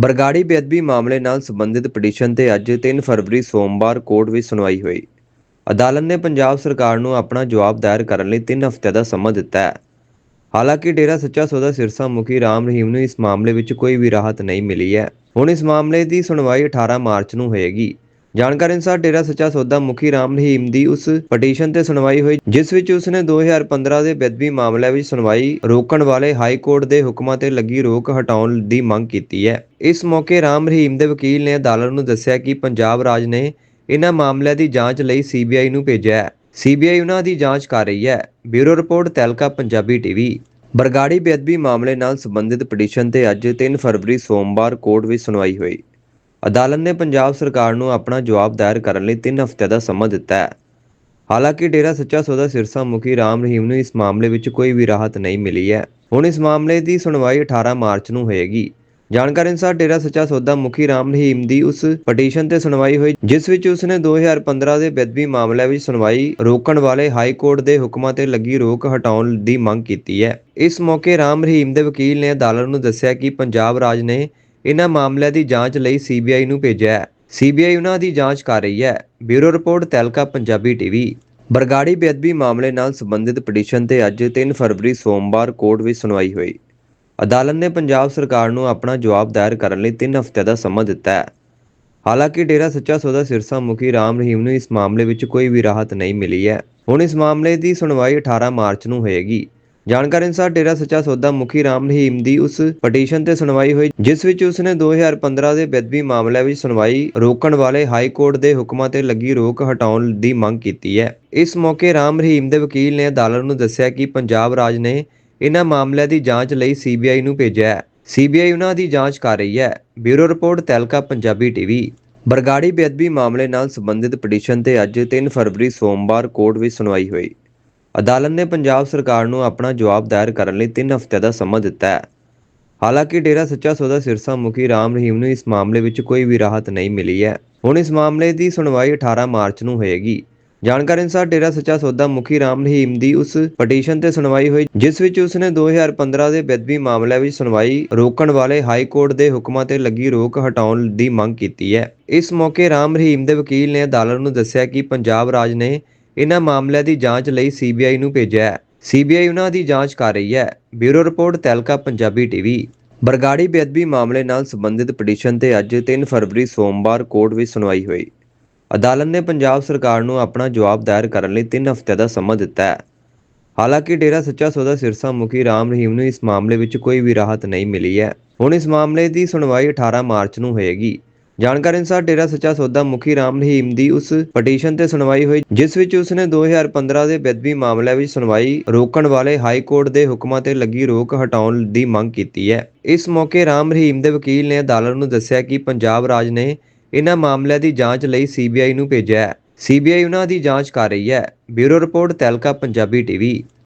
ਬਰਗਾੜੀ ਬੇਅਦਬੀ ਮਾਮਲੇ ਨਾਲ ਸੰਬੰਧਿਤ ਪਟੀਸ਼ਨ ਤੇ ਅੱਜ 3 ਫਰਵਰੀ ਸੋਮਵਾਰ ਕੋਰਟ ਵਿੱਚ ਸੁਣਵਾਈ ਹੋਈ। ਅਦਾਲਤ ਨੇ ਪੰਜਾਬ ਸਰਕਾਰ ਨੂੰ ਆਪਣਾ ਜਵਾਬ ਦਾਇਰ ਕਰਨ ਲਈ 3 ਹਫ਼ਤੇ ਦਾ ਸਮਾਂ ਦਿੱਤਾ ਹੈ। ਹਾਲਾਂਕਿ ਡੇਰਾ ਸੱਚਾ ਸੌਦਾ ਸਿਰਸਾ ਮੁਖੀ ਰਾਮ ਰਹੀਮ ਨੂੰ ਇਸ ਮਾਮਲੇ ਵਿੱਚ ਕੋਈ ਵੀ ਰਾਹਤ ਨਹੀਂ ਮਿਲੀ ਹੈ। ਹੁਣ ਇਸ ਮਾਮਲੇ ਦੀ ਸੁਣਵਾਈ 18 ਮਾਰਚ ਨੂੰ ਹੋਏਗੀ। ਜਾਣਕਾਰੀ ਅਨੁਸਾਰ ਡੇਰਾ ਸੱਚਾ ਸੌਦਾ ਮੁਖੀ ਰਾਮ ਰਹੀਮ ਦੀ ਉਸ ਪਟੀਸ਼ਨ ਤੇ ਸੁਣਵਾਈ ਹੋਈ, ਜਿਸ ਵਿੱਚ ਉਸਨੇ 2015 ਦੇ ਬੇਅਦਬੀ ਮਾਮਲੇ ਵਿੱਚ ਸੁਣਵਾਈ ਰੋਕਣ ਵਾਲੇ ਹਾਈ ਕੋਰਟ ਦੇ ਹੁਕਮਾਂ ਤੇ ਲੱਗੀ ਰੋਕ ਹਟਾਉਣ ਦੀ ਮੰਗ ਕੀਤੀ ਹੈ। ਇਸ ਮੌਕੇ ਰਾਮ ਰਹੀਮ ਦੇ ਵਕੀਲ ਨੇ ਅਦਾਲਤ ਨੂੰ ਦੱਸਿਆ ਕਿ ਪੰਜਾਬ ਰਾਜ ਨੇ ਇਹਨਾਂ ਮਾਮਲਿਆਂ ਦੀ ਜਾਂਚ ਲਈ ਸੀਬੀਆਈ ਨੂੰ ਭੇਜਿਆ ਹੈ। ਸੀਬੀਆਈ ਉਹਨਾਂ ਦੀ ਜਾਂਚ ਕਰ ਰਹੀ ਹੈ। Bureau report, ਤੈਲਕਾ, Punjabi TV. Bargari ਬੇਅਦਬੀ ਮਾਮਲੇ ਨਾਲ ਸੰਬੰਧਿਤ ਪਟੀਸ਼ਨ ਤੇ ਅੱਜ 3 ਫਰਵਰੀ ਸੋਮਵਾਰ ਕੋਰਟ ਵਿੱਚ ਸੁਣਵਾਈ ਹੋਈ। ਅਦਾਲਤ ਨੇ ਪੰਜਾਬ ਸਰਕਾਰ ਨੂੰ ਆਪਣਾ ਜਵਾਬ ਦਾਇਰ ਕਰਨ ਲਈ 3 ਹਫ਼ਤਿਆਂ ਦਾ ਸਮਾਂ ਦਿੱਤਾ ਹੈ। ਹਾਲਾਂਕਿ ਡੇਰਾ ਸੱਚਾ ਸੌਦਾ ਸਿਰਸਾ ਮੁਖੀ ਰਾਮ ਰਹੀਮ ਨੂੰ ਇਸ ਮਾਮਲੇ ਵਿੱਚ ਕੋਈ ਵੀ ਰਾਹਤ ਨਹੀਂ ਮਿਲੀ ਹੈ। ਹੁਣ ਇਸ ਮਾਮਲੇ ਦੀ ਸੁਣਵਾਈ 18 ਮਾਰਚ ਨੂੰ ਹੋਏਗੀ। ਜਾਣਕਾਰੀ ਅਨੁਸਾਰ ਡੇਰਾ ਸੱਚਾ ਸੌਦਾ ਮੁਖੀ ਰਾਮ ਰਹੀਮ ਦੀ ਉਸ ਪਟੀਸ਼ਨ ਤੇ ਸੁਣਵਾਈ ਹੋਈ, ਜਿਸ ਵਿੱਚ ਉਸਨੇ 2015 ਦੇ ਬੇਅਦਬੀ ਮਾਮਲੇ ਵਿੱਚ ਸੁਣਵਾਈ ਰੋਕਣ ਵਾਲੇ ਹਾਈ ਕੋਰਟ ਦੇ ਹੁਕਮਾਂ ਤੇ ਲੱਗੀ ਰੋਕ ਹਟਾਉਣ ਦੀ ਮੰਗ ਕੀਤੀ ਹੈ। ਇਸ ਮੌਕੇ ਰਾਮ ਰਹੀਮ ਦੇ ਵਕੀਲ ਨੇ ਅਦਾਲਤ ਨੂੰ ਦੱਸਿਆ ਕਿ ਪੰਜਾਬ ਰਾਜ ਨੇ ਇਹਨਾਂ ਮਾਮਲਿਆਂ ਦੀ ਜਾਂਚ ਲਈ ਸੀਬੀਆਈ ਨੂੰ ਭੇਜਿਆ ਹੈ। ਸੀਬੀਆਈ ਉਹਨਾਂ ਦੀ ਜਾਂਚ ਕਰ ਰਹੀ ਹੈ। Bureau report, ਤੈਲਕਾ, Punjabi TV. Bargari ਬੇਅਦਬੀ ਮਾਮਲੇ ਨਾਲ ਸੰਬੰਧਿਤ ਪਟੀਸ਼ਨ ਤੇ ਅੱਜ 3 ਫਰਵਰੀ ਸੋਮਵਾਰ ਕੋਰਟ ਵਿੱਚ ਸੁਣਵਾਈ ਹੋਈ। ਅਦਾਲਤ ਨੇ ਪੰਜਾਬ ਸਰਕਾਰ ਨੂੰ ਆਪਣਾ ਜਵਾਬ ਦਾਇਰ ਕਰਨ ਲਈ 3 ਹਫ਼ਤੇ ਦਾ ਸਮਾਂ ਦਿੱਤਾ ਹੈ। ਹਾਲਾਂਕਿ ਡੇਰਾ ਸੱਚਾ ਸੌਦਾ ਸਿਰਸਾ ਮੁਖੀ ਰਾਮ ਰਹੀਮ ਨੂੰ ਇਸ ਮਾਮਲੇ ਵਿੱਚ ਕੋਈ ਵੀ ਰਾਹਤ ਨਹੀਂ ਮਿਲੀ ਹੈ। ਹੁਣ ਇਸ ਮਾਮਲੇ ਦੀ ਸੁਣਵਾਈ 18 ਮਾਰਚ ਨੂੰ ਹੋਏਗੀ। ਜਾਣਕਾਰੀ ਅਨੁਸਾਰ ਡੇਰਾ ਸੱਚਾ ਸੌਦਾ ਮੁਖੀ ਰਾਮ ਰਹੀਮ ਦੀ ਉਸ ਪਟੀਸ਼ਨ ਤੇ ਸੁਣਵਾਈ ਹੋਈ, ਜਿਸ ਵਿੱਚ ਉਸਨੇ 2015 ਦੇ ਬੇਅਦਬੀ ਮਾਮਲੇ ਵਿੱਚ ਸੁਣਵਾਈ ਰੋਕਣ ਵਾਲੇ ਹਾਈ ਕੋਰਟ ਦੇ ਹੁਕਮਾਂ ਤੇ ਲੱਗੀ ਰੋਕ ਹਟਾਉਣ ਦੀ ਮੰਗ ਕੀਤੀ ਹੈ। ਇਸ ਮੌਕੇ ਰਾਮ ਰਹੀਮ ਦੇ ਵਕੀਲ ਨੇ ਅਦਾਲਤ ਨੂੰ ਦੱਸਿਆ ਕਿ ਪੰਜਾਬ ਰਾਜ ਨੇ ਇਹਨਾਂ ਮਾਮਲਿਆਂ ਦੀ ਜਾਂਚ ਲਈ ਸੀਬੀਆਈ ਨੂੰ ਭੇਜਿਆ ਹੈ। ਸੀਬੀਆਈ ਉਹਨਾਂ ਦੀ ਜਾਂਚ ਕਰ ਰਹੀ ਹੈ। Bureau report, ਤੈਲਕਾ, Punjabi TV. Bargari ਬੇਅਦਬੀ ਮਾਮਲੇ ਨਾਲ ਸੰਬੰਧਿਤ ਪਟੀਸ਼ਨ ਤੇ ਅੱਜ 3 ਫਰਵਰੀ ਸੋਮਵਾਰ ਕੋਰਟ ਵਿੱਚ ਸੁਣਵਾਈ ਹੋਈ। ਅਦਾਲਤ ਨੇ ਪੰਜਾਬ ਸਰਕਾਰ ਨੂੰ ਆਪਣਾ ਜਵਾਬ ਦਾਇਰ ਕਰਨ ਲਈ 3 ਹਫ਼ਤੇ ਦਾ ਸਮਾਂ ਦਿੱਤਾ ਹੈ। ਹਾਲਾਂਕਿ ਡੇਰਾ ਸੱਚਾ ਸੌਦਾ ਸਿਰਸਾ ਮੁਖੀ ਰਾਮ ਰਹੀਮ ਨੂੰ ਇਸ ਮਾਮਲੇ ਵਿੱਚ ਕੋਈ ਵੀ ਰਾਹਤ ਨਹੀਂ ਮਿਲੀ ਹੈ। ਹੁਣ ਇਸ ਮਾਮਲੇ ਦੀ ਸੁਣਵਾਈ 18 ਮਾਰਚ ਨੂੰ ਹੋਏਗੀ। ਜਾਣਕਾਰੀ ਅਨੁਸਾਰ ਡੇਰਾ ਸੱਚਾ ਸੌਦਾ ਮੁਖੀ ਰਾਮ ਰਹੀਮ ਦੀ ਉਸ ਪਟੀਸ਼ਨ ਤੇ ਸੁਣਵਾਈ ਹੋਈ, ਜਿਸ ਵਿੱਚ ਉਸਨੇ 2015 ਦੇ ਬੇਅਦਬੀ ਮਾਮਲੇ ਵਿੱਚ ਸੁਣਵਾਈ ਰੋਕਣ ਵਾਲੇ ਹਾਈ ਕੋਰਟ ਦੇ ਹੁਕਮਾਂ ਤੇ ਲੱਗੀ ਰੋਕ ਹਟਾਉਣ ਦੀ ਮੰਗ ਕੀਤੀ ਹੈ। ਇਸ ਮੌਕੇ ਰਾਮ ਰਹੀਮ ਦੇ ਵਕੀਲ ਨੇ ਅਦਾਲਤ ਨੂੰ ਦੱਸਿਆ ਕਿ ਪੰਜਾਬ ਰਾਜ ਨੇ ਇਹਨਾਂ ਮਾਮਲਿਆਂ ਦੀ ਜਾਂਚ ਲਈ ਸੀਬੀਆਈ ਨੂੰ ਭੇਜਿਆ ਹੈ। ਸੀਬੀਆਈ ਉਹਨਾਂ ਦੀ ਜਾਂਚ ਕਰ ਰਹੀ ਹੈ। Bureau report, ਤੈਲਕਾ, Punjabi TV Bargari ਬੇਅਦਬੀ ਮਾਮਲੇ ਨਾਲ ਸੰਬੰਧਿਤ ਪਟੀਸ਼ਨ ਤੇ ਅੱਜ 3 ਫਰਵਰੀ ਸੋਮਵਾਰ ਕੋਰਟ ਵਿੱਚ ਸੁਣਵਾਈ ਹੋਈ। ਅਦਾਲਤ ਨੇ ਪੰਜਾਬ ਸਰਕਾਰ ਨੂੰ ਆਪਣਾ ਜਵਾਬ ਦਾਇਰ ਕਰਨ ਲਈ 3 ਹਫ਼ਤੇ ਦਾ ਸਮਾਂ ਦਿੱਤਾ ਹੈ। ਹਾਲਾਂਕਿ ਡੇਰਾ ਸੱਚਾ ਸੌਦਾ ਸਿਰਸਾ ਮੁਖੀ ਰਾਮ ਰਹੀਮ ਨੂੰ ਇਸ ਮਾਮਲੇ ਵਿੱਚ ਕੋਈ ਵੀ ਰਾਹਤ ਨਹੀਂ ਮਿਲੀ ਹੈ। ਹੁਣ ਇਸ ਮਾਮਲੇ ਦੀ ਸੁਣਵਾਈ 18 ਮਾਰਚ ਨੂੰ ਹੋਏਗੀ। ਜਾਣਕਾਰੀ ਅਨੁਸਾਰ ਡੇਰਾ ਸੱਚਾ ਸੌਦਾ ਮੁਖੀ ਰਾਮ ਰਹੀਮ ਦੀ ਉਸ ਪਟੀਸ਼ਨ ਤੇ ਸੁਣਵਾਈ ਹੋਈ, ਜਿਸ ਵਿੱਚ ਉਸਨੇ 2015 ਦੇ ਬੇਅਦਬੀ ਮਾਮਲੇ ਵਿੱਚ ਸੁਣਵਾਈ ਰੋਕਣ ਵਾਲੇ ਹਾਈ ਕੋਰਟ ਦੇ ਹੁਕਮਾਂ ਤੇ ਲੱਗੀ ਰੋਕ ਹਟਾਉਣ ਦੀ ਮੰਗ ਕੀਤੀ ਹੈ। ਇਸ ਮੌਕੇ ਰਾਮ ਰਹੀਮ ਦੇ ਵਕੀਲ ਨੇ ਅਦਾਲਤ ਨੂੰ ਦੱਸਿਆ ਕਿ ਪੰਜਾਬ ਰਾਜ ਨੇ ਇਹਨਾਂ ਮਾਮਲਿਆਂ ਦੀ ਜਾਂਚ ਲਈ ਸੀਬੀਆਈ ਨੂੰ ਭੇਜਿਆ ਹੈ। ਸੀਬੀਆਈ ਉਹਨਾਂ ਦੀ ਜਾਂਚ ਕਰ ਰਹੀ ਹੈ। Bureau report ਤੈਲਕਾ, Punjabi TV.